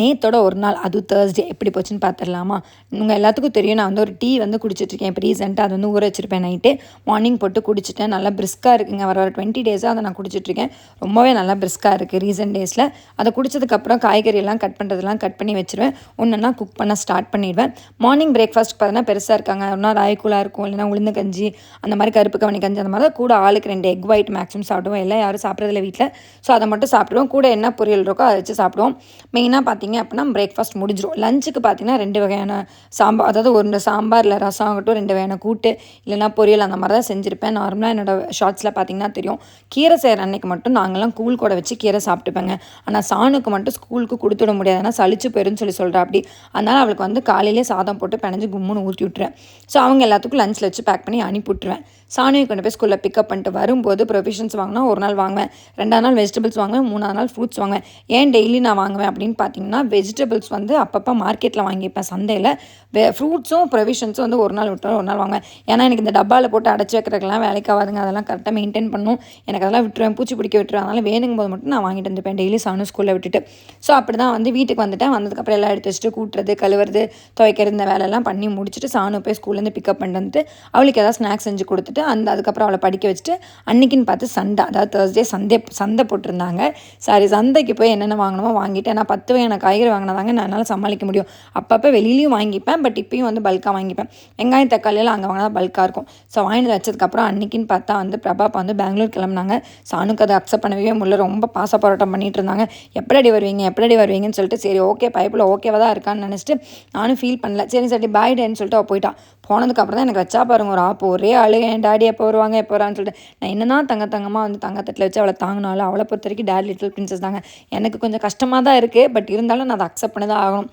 நேத்தோட ஒரு நாள் அது தேர்ஸ்டே எப்படி போச்சுன்னு பார்த்துடலாமா உங்கள் எல்லாத்துக்கும் தெரியும் நான் வந்து ஒரு டீ வந்து குடிச்சிட்ருக்கேன் இப்போ ரீசெண்டாக அது வந்து ஊற வச்சிருப்பேன் நைட்டு. மார்னிங் போட்டு குடிச்சிட்டேன். நல்லா பிரிஸ்காக இருக்குங்க. வர வர டுவெண்ட்டி டேஸாக அதை நான் குடிச்சிட்ருக்கேன் ரொம்பவே நல்லா பிரிஸ்காக இருக்குது ரீசெண்ட் டேஸில் அதை குடிச்சதுக்கப்புறம் காய்கறியெல்லாம் கட் பண்ணுறதெல்லாம் கட் பண்ணி வச்சுருவேன். ஒன்றுனா குக் பண்ண ஸ்டார்ட் பண்ணிடுவேன். மார்னிங் பிரேக்ஃபாஸ்ட் பார்த்தீங்கன்னா பெருசாக இருக்காங்க. ஒரு நாள் ராய்க்கூலாக இருக்கும் இல்லைனா உளுந்து கஞ்சி அந்த மாதிரி கருப்பு கவனி கஞ்சி அந்த மாதிரி தான் கூட ஆளுக்கு ரெண்டு எக் ஒயிட் மேக்ஸிமம் சாப்பிடுவோம். எல்லாம் யாரும் சாப்பிட்றதில்ல வீட்டில் ஸோ அதை மட்டும் சாப்பிடுவோம். கூட என்ன பொரியல் இருக்கோ அதை வச்சு சாப்பிடுவோம். மெயினாக பார்த்தீங்க அப்படின்னா பிரேக்ஃபாஸ்ட் முடிஞ்சிடும் லஞ்சுக்கு பார்த்தீங்கன்னா ரெண்டு வகையான சாம்பார் அதாவது ஒரு சாம்பாரில் ரசம் ஆகட்டும் ரெண்டு வகையான கூட்டு இல்லைனா பொரியல் அந்த மாதிரி தான் செஞ்சுருப்பேன் நார்மலாக என்னோடய ஷார்ட்ஸில் பார்த்தீங்கன்னா தெரியும். கீரை செய்கிற அன்னைக்கு மட்டும் நாங்கள்லாம் கூழ் கூட வச்சு கீரை சாப்பிட்டுப்பேங்க. ஆனால் சாணுக்கு மட்டும் ஸ்கூலுக்கு கொடுத்துட முடியாது. ஏன்னா சளிச்சு போயிருன்னு சொல்லி சொல்கிறா அப்படி. அதனால் அவளுக்கு வந்து காலையிலே சாதம் போட்டு பிணைஞ்சு கும்முன்னு ஊற்றி விட்டுருவேன். ஸோ அவங்க எல்லாத்துக்கும் லஞ்சில் வச்சு பேக் பண்ணி அனுப்பி விட்டுருவேன் சாணியை கொண்டு போய் ஸ்கூலில் பிக்கப் பண்ணிட்டு வரும்போது ப்ரொவிஷன்ஸ் வாங்கினா ஒரு நாள் வாங்குவேன். ரெண்டாவது நாள் வெஜிடபிள்ஸ் வாங்குவேன். மூணாவது நாள் ஃப்ரூட்ஸ் வாங்குவேன். ஏன் டெய்லி நான் வாங்குவேன் அப்படின்னு பார்த்தீங்கன்னா வெஜிடபிள்ஸ் வந்து அப்பப்போ மார்க்கெட்டில் வாங்கிப்பேன் சந்தையில். வே ஃப்ரூட்ஸும் ப்ரொவிஷன்ஸும் வந்து ஒரு நாள் விட்டு ஒரு நாள் வாங்குவேன். ஏன்னா எனக்கு இந்த டப்பாவில் போட்டு அடைச்சி வைக்கிறதுக்கெல்லாம் வேலைக்கு ஆகாதுங்க. அதெல்லாம் கரெக்டாக மெயின்டைன் பண்ணும். எனக்கு அதெல்லாம் விட்டுருவேன். பூச்சி பிடிக்க விட்டுருவேன். அதனால் வேணுங்கும் போது மட்டும் நான் வாங்கிட்டு வந்துப்பேன். டெய்லி சாணம் ஸ்கூலில் விட்டுட்டு. ஸோ அப்படி தான் வந்து வீட்டுக்கு வந்துட்டேன். வந்ததுக்கப்புறம் எல்லாம் எடுத்து வச்சுட்டு கூட்டுறது கழுவுறது துவைக்கிறது இந்த வேலையெல்லாம் பண்ணி முடிச்சுட்டு சாணம் போய் ஸ்கூல்லேருந்து பிக்கப் பண்ணிட்டு வந்துட்டு அவளுக்கு ஏதாவது ஸ்நாக்ஸ் செஞ்சு கொடுத்துட்டு அந்த அதுக்கப்புறம் அவளை படிக்க வச்சுட்டு அன்னைக்குன்னு பார்த்து சண்டை. அதாவது தேர்ஸ்டே சந்தை சந்தை போட்டிருந்தாங்க. சாரி சந்தைக்கு போய் என்னென்ன வாங்கணுமோ வாங்கிட்டு. நான் பத்து வகையான காய்கறி வாங்கினாதாங்க நான் என்னால் சமாளிக்க முடியும். அப்பப்போ வெளியிலையும் வாங்கிப்பேன் பட் இப்பயும் வந்து பல்காக வாங்கிப்பேன். வெங்காயம் தக்காளியெல்லாம் அங்கே வாங்கினா பல்காக இருக்கும். ஸோ வாங்கிட்டு வச்சதுக்கப்புறம் அன்றைக்கின்னு பார்த்தா வந்து பிரபாப்பா வந்து பெங்களூர் கிளம்புனாங்க. சாணுக்கு அதை அக்செப்ட் பண்ணவே முடியல. ரொம்ப பாச போராட்டம் பண்ணிட்டு இருந்தாங்க. எப்படி வருவீங்க? எப்படி வருவீங்கன்னு சொல்லிட்டு சரி ஓகே பைப்பில் ஓகேவா தான் இருக்கான்னு நினச்சிட்டு நானும் ஃபீல் பண்ணல. சரி சரி பாய் டேன்னு சொல்லிட்டு அவள் போயிட்டான் போனதுக்கப்புறம் தான் எனக்கு வச்சா பாருங்க ஒரு ஆப்போ ஒரே ஆளு என் டாடி எப்போ வருவாங்க? எப்போ வரான்னு சொல்லிட்டு. நான் என்ன தான் தங்க தங்கமாக வந்து தங்கத்தட்டில் வச்சு அவளை தாங்கினாலும் அவளை பொறுத்த வரைக்கும் டேட் லிட்டில் பிரின்சஸ் தாங்க. எனக்கு கொஞ்சம் கஷ்டமாக தான் இருக்குது பட் இருந்தாலும் நான் அதை அக்செப்ட் பண்ணி தான் ஆகணும்.